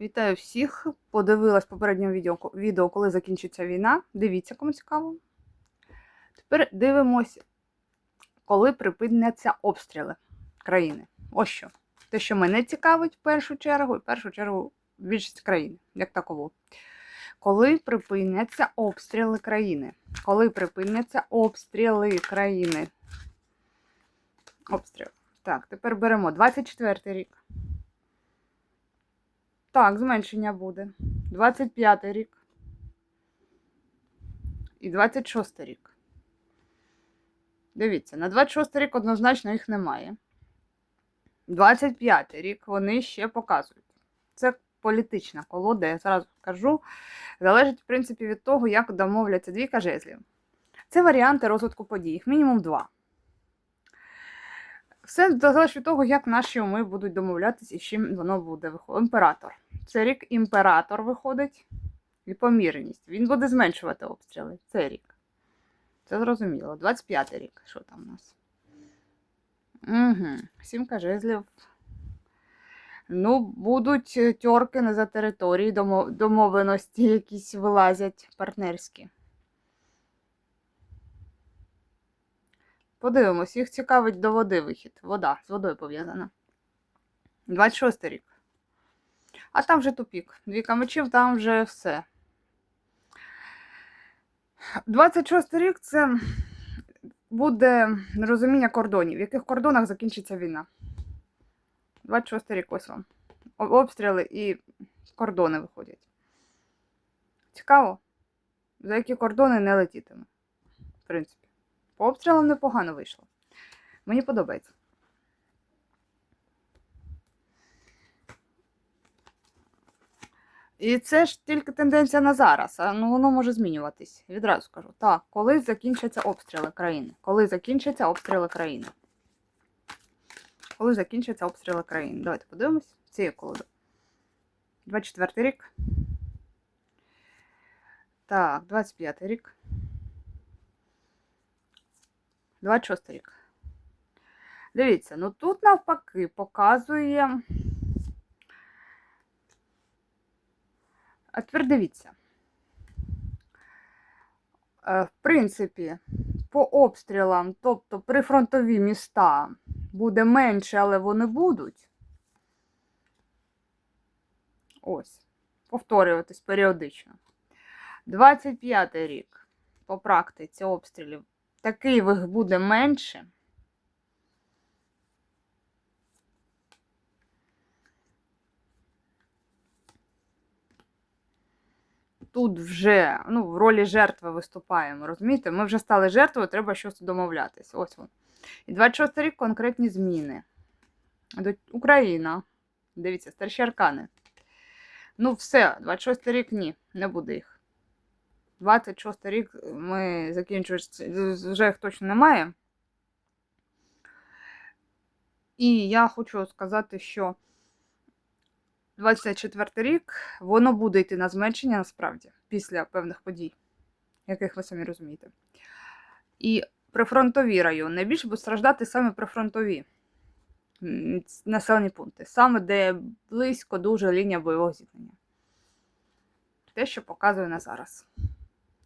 Вітаю всіх. Подивилась попереднє відео, відео, коли закінчиться війна. Дивіться, кому цікаво. Тепер дивимось, коли припиняться обстріли країни. Ось що. Те, що мене цікавить в першу чергу, і в першу чергу більшість країн, як таково. Коли припиняться обстріли країни? Коли припиняться обстріли країни? Обстріл. Так, тепер беремо 24 рік. Так, зменшення буде. 25 рік. І 26 рік. Дивіться, на 26 рік однозначно їх немає. 25 рік вони ще показують. Це політична колода, я зразу кажу. Залежить, в принципі, від того, як домовляться двійка жезлів. Це варіанти розвитку подій, їх мінімум два. Все залежить від того, як наші уми будуть домовлятися і з чим воно буде. Імператор. Це рік імператор виходить і помірність. Він буде зменшувати обстріли. Це рік. Це зрозуміло. 25 рік. Що там у нас? Угу. Сімка жезлів. Ну, будуть тьорки не за території, домовленості якісь вилазять партнерські. Подивимось, їх цікавить до води вихід. Вода з водою пов'язана. 26 рік. А там вже тупік. Двіка мечів, там вже все. 26 рік це буде розуміння кордонів. В яких кордонах закінчиться війна? 26 рік ось вам. Обстріли і кордони виходять. Цікаво, за які кордони не летітиме. В принципі. По обстрілам непогано вийшло. Мені подобається. І це ж тільки тенденція на зараз, а ну воно може змінюватись. Відразу скажу. Так, коли закінчаться обстріли країни? Коли закінчаться обстріли країни? Коли закінчаться обстріли країни? Давайте подивимось. Це є колода. 24 рік. Так, 25 рік. 26 рік. Дивіться, ну тут навпаки показує. А тепер дивіться. Е, В принципі, по обстрілам, тобто прифронтові міста, буде менше, але вони будуть. Ось. Повторюватись періодично. 25 рік по практиці обстрілів. Таких буде менше. Тут вже ну, в ролі жертви виступаємо, розумієте? Ми вже стали жертвою, треба щось домовлятись. Ось він. І 26 рік конкретні зміни. Україна. Дивіться, старші аркани. Ну, все, 26 рік ні, не буде їх. 26 рік ми закінчуємо, вже їх точно немає. І я хочу сказати, що 24 рік воно буде йти на зменшення насправді після певних подій, яких ви самі розумієте. І прифронтові райони найбільше будуть страждати саме прифронтові населені пункти, саме де близько дуже лінія бойового зіткнення. Те, що показує на зараз.